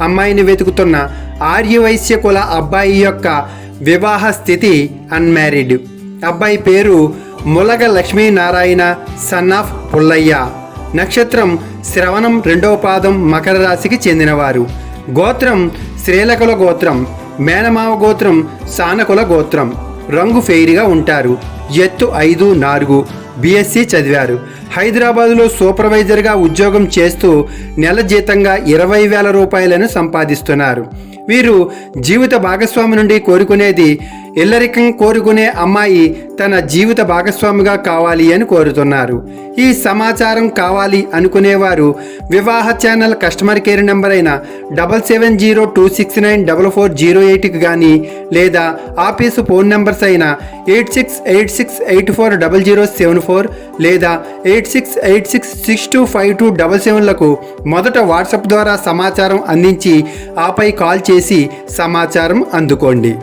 అమ్మాయిని వెతుకుతున్న ఆర్యవైశ్య కుల అబ్బాయి యొక్క వివాహ స్థితి అన్మ్యారీడ్ అబ్బాయి పేరు ములగ లక్ష్మీనారాయణ సన్ ఆఫ్ పుల్లయ్య. నక్షత్రం శ్రవణం రెండవ పాదం మకర రాశికి చెందినవారు. గోత్రం శ్రీలకుల గోత్రం మేనమావ గోత్రం సానకుల గోత్రం. రంగు ఫెయిర్గా ఉంటారు. ఎత్తు ఐదు నాలుగు. బీఎస్సీ చదివారు. హైదరాబాదులో సూపర్వైజర్గా ఉద్యోగం చేస్తూ నెల జీతంగా ఇరవై వేల రూపాయలను సంపాదిస్తున్నారు. వీరు జీవిత భాగస్వామి నుండి కోరుకునేది ఇల్లరికం కోరుకునే అమ్మాయి తన జీవిత భాగస్వామిగా కావాలి అని కోరుతున్నారు. ఈ సమాచారం కావాలి అనుకునేవారు వివాహ ఛానల్ కస్టమర్ కేర్ నెంబర్ అయిన double seven zero two six nine double four zero ఎయిట్కి కానీ లేదా ఆఫీసు ఫోన్ నెంబర్స్ అయిన eight six eight six eight four double zero seven four లేదా eight six eight six six two five two double సెవెన్లకు మొదట WhatsApp ద్వారా సమాచారం అందించి ఆపై కాల్ చేసి సమాచారం అందుకోండి.